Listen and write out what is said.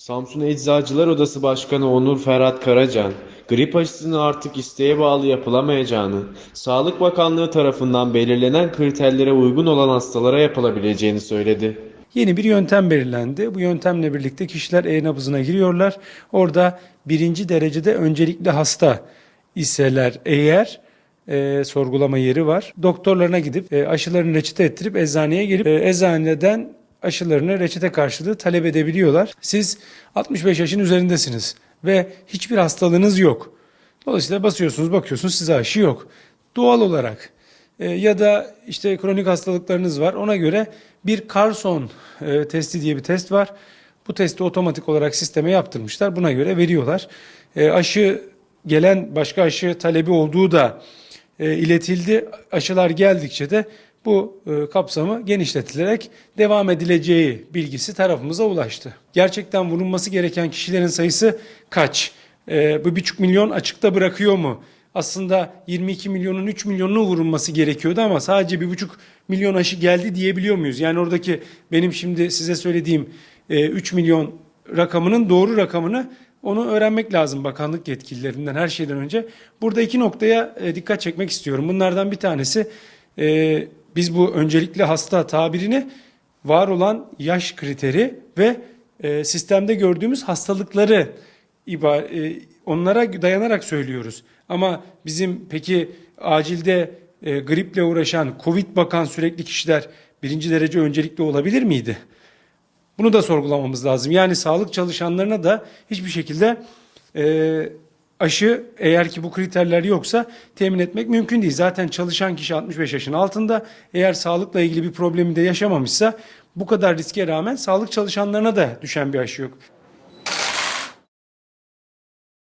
Samsun Eczacılar Odası Başkanı Onur Ferhat Karacan, grip aşısının artık isteğe bağlı yapılamayacağını, Sağlık Bakanlığı tarafından belirlenen kriterlere uygun olan hastalara yapılabileceğini söyledi. Yeni bir yöntem belirlendi. Bu yöntemle birlikte kişiler e-nabızına giriyorlar. Orada birinci derecede öncelikli hasta iseler eğer e, sorgulama yeri var. Doktorlarına gidip e, aşılarını reçete ettirip eczaneye gelip e, eczaneden aşılarını reçete karşılığı talep edebiliyorlar. Siz 65 yaşın üzerindesiniz ve hiçbir hastalığınız yok. Dolayısıyla basıyorsunuz bakıyorsunuz size aşı yok. Doğal olarak e, ya da işte kronik hastalıklarınız var. Ona göre bir Carson e, testi diye bir test var. Bu testi otomatik olarak sisteme yaptırmışlar. Buna göre veriyorlar. E, aşı gelen başka aşı talebi olduğu da e, iletildi. Aşılar geldikçe de bu e, kapsamı genişletilerek devam edileceği bilgisi tarafımıza ulaştı. Gerçekten vurulması gereken kişilerin sayısı kaç? E, bu buçuk milyon açıkta bırakıyor mu? Aslında 22 milyonun 3 milyonunu vurulması gerekiyordu ama sadece bir buçuk milyon aşı geldi diyebiliyor muyuz? Yani oradaki benim şimdi size söylediğim e, 3 milyon rakamının doğru rakamını onu öğrenmek lazım bakanlık yetkililerinden her şeyden önce. Burada iki noktaya e, dikkat çekmek istiyorum. Bunlardan bir tanesi e, biz bu öncelikli hasta tabirini var olan yaş kriteri ve e, sistemde gördüğümüz hastalıkları e, onlara dayanarak söylüyoruz. Ama bizim peki acilde griple uğraşan, Covid bakan sürekli kişiler birinci derece öncelikli olabilir miydi? Bunu da sorgulamamız lazım. Yani sağlık çalışanlarına da hiçbir şekilde e, aşı eğer ki bu kriterler yoksa temin etmek mümkün değil. Zaten çalışan kişi 65 yaşın altında eğer sağlıkla ilgili bir problemi de yaşamamışsa bu kadar riske rağmen sağlık çalışanlarına da düşen bir aşı yok.